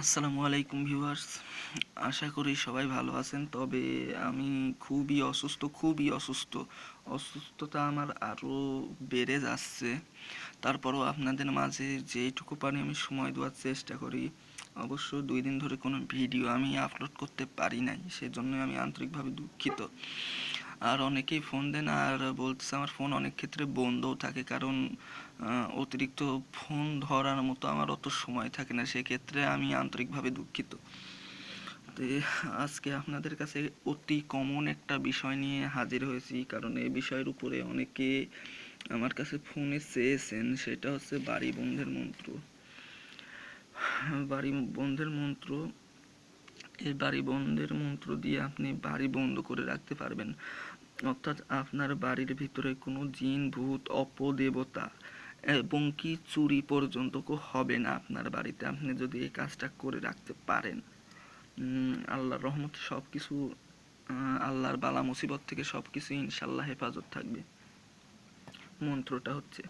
আসসালামু আলাইকুম ভিউয়ার্স। আশা করি সবাই ভালো আছেন, তবে আমি খুবই অসুস্থ খুবই অসুস্থ। অসুস্থতা আমার আরও বেড়ে যাচ্ছে। তারপরও আপনাদের মাঝে যেইটুকু পারি আমি সময় দেওয়ার চেষ্টা করি, অবশ্য দুই দিন ধরে কোনো ভিডিও আমি আপলোড করতে পারি নাই সেজন্য আমি আন্তরিকভাবে দুঃখিত। আর অনেকেই ফোন দেন আর বলতেছে আমার ফোন অনেক ক্ষেত্রে বন্ধও থাকে। কারণ অতিরিক্ত ফোন ধরার মতো আমার অত সময় থাকে না। সেক্ষেত্রে আমি আন্তরিকভাবে দুঃখিত। আজকে আপনাদের কাছে অতি কমন একটা বিষয় নিয়ে হাজির হয়েছি। কারণ এই বিষয়ের উপরে অনেকে আমার কাছে ফোনে চেয়েছেন। সেটা হচ্ছে বাড়ি বন্ধের মন্ত্র। বাড়ি বন্ধের মন্ত্র এই বাড়ি বন্ধের মন্ত্র দিয়ে আপনি বাড়ি বন্ধ করে রাখতে পারবেন। অর্থাৎ আপনার বাড়ির ভিতরে কোনো জিন, ভূত, অপদেবতা এবং কি চুরি পর্যন্ত হবে না আপনার বাড়িতে। আপনি যদি এই কাজটা করে রাখতে পারেন আল্লাহর রহমতে সব কিছু আল্লাহর বালা মুসিবত থেকে সব কিছু ইনশাল্লাহ হেফাজত থাকবে। মন্ত্রটা হচ্ছে,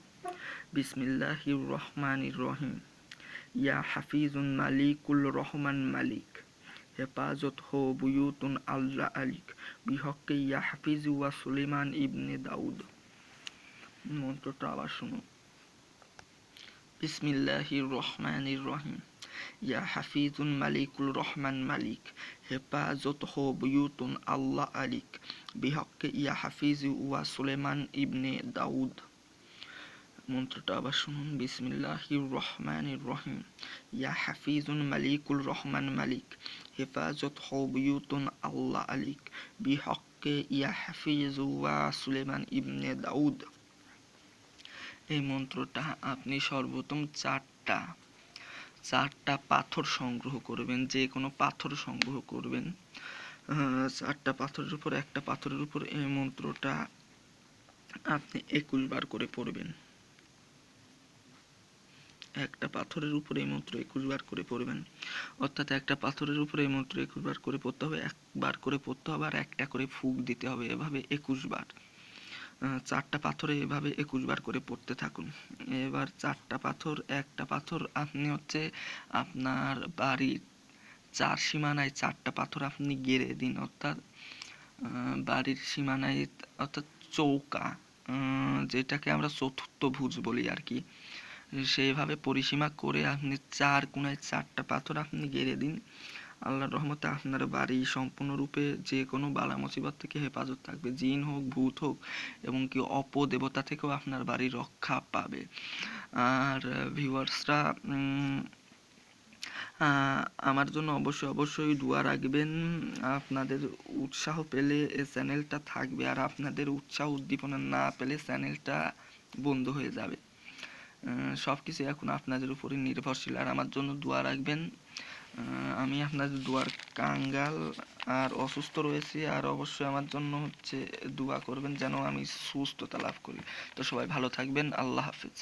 বিসমিল্লাহির রহমানির রহিম। ইয়া হাফিজুন মালিকুল রহমান মালিক। হেফাজত হো বুয়ুতুন আল্লাহ আলিক, বিহককে ইয়া হাফিজ ওয়া সুলেমান ইবনে দাউদ। মন্ত্রটা আবার শুনুন। বিসমিল্লাহির রহমানির রহিম। ইয়া হাফিজুন মালিকুল রহমান মালিক, হেফাজত হো বুয়ুতুন আল্লাহ আলিক, বিহককে ইয়া হাফিজ ওয়া সুলেমান ইবনে দাউদ। মন্ত্রটা আবার শুনুন, বিসমিল্লাহির রহমানির রহিম। ইয়া হাফিজুন মালিকুল রহমান মালিক, হেফাজত হবিয়ুতুন আল্লাহ আলিক। বিহককে ইয়া হাফিজ ওয়া সুলেমান ইবনে দাউদ। এই মন্ত্রটা আপনি সর্বপ্রথম চারটা চারটা পাথর সংগ্রহ করবেন, যে কোনো পাথর সংগ্রহ করবেন। চারটা পাথরের উপর, একটা পাথরের উপর এই মন্ত্রটা আপনি একুশ বার করে পড়বেন। একটা পাথরের উপরে এই মন্ত্র একুশ বার করে পড়বেন। অর্থাৎ একটা পাথরের উপরে এই মন্ত্র একুশ বার করে পড়তে হবে, একবার করে পড়তে হবে, আর একটা করে ফুক দিতে হবে এভাবে একুশ বার। চারটা পাথরে এভাবে একুশ বার করে পড়তে থাকুন। এবার চারটা পাথর, একটা পাথর, আপনি হচ্ছে আপনার বাড়ির চার সীমানায় চারটা পাথর আপনি গেড়ে দিন, অর্থাৎ বাড়ির সীমানায়, অর্থাৎ চৌকা যেটাকে আমরা চতুর্থ ভুজ বলি আর কি। সেইভাবে পরিসীমা করে আপনি চার কোনায় চারটা পাথর আপনি গেড়ে দিন। আল্লাহর রহমতে আপনার বাড়ি সম্পূর্ণরূপে যে কোনো বালা মুসিবত থেকে হেফাজত থাকবে। জিন হোক, ভূত হোক, এবং কি অপদেবতা থেকেও আপনার বাড়ি রক্ষা পাবে। আর ভিউয়ার্সরা আমার জন্য অবশ্যই অবশ্যই দোয়া রাখবেন। আপনাদের উৎসাহ পেলে এই চ্যানেলটা থাকবে। আর আপনাদের উৎসাহ উদ্দীপনা না পেলে চ্যানেলটা বন্ধ হয়ে যাবে। সব কিছু এখন আপনাদের উপরে নির্ভরশীল। আর আমার জন্য দোয়া রাখবেন আমি আপনাদের দোয়ার কাঙ্গাল আর অসুস্থ রয়েছি, আর অবশ্যই আমার জন্য হচ্ছে দোয়া করবেন যেন আমি সুস্থতা লাভ করি। তো সবাই ভালো থাকবেন, আল্লাহ হাফিজ।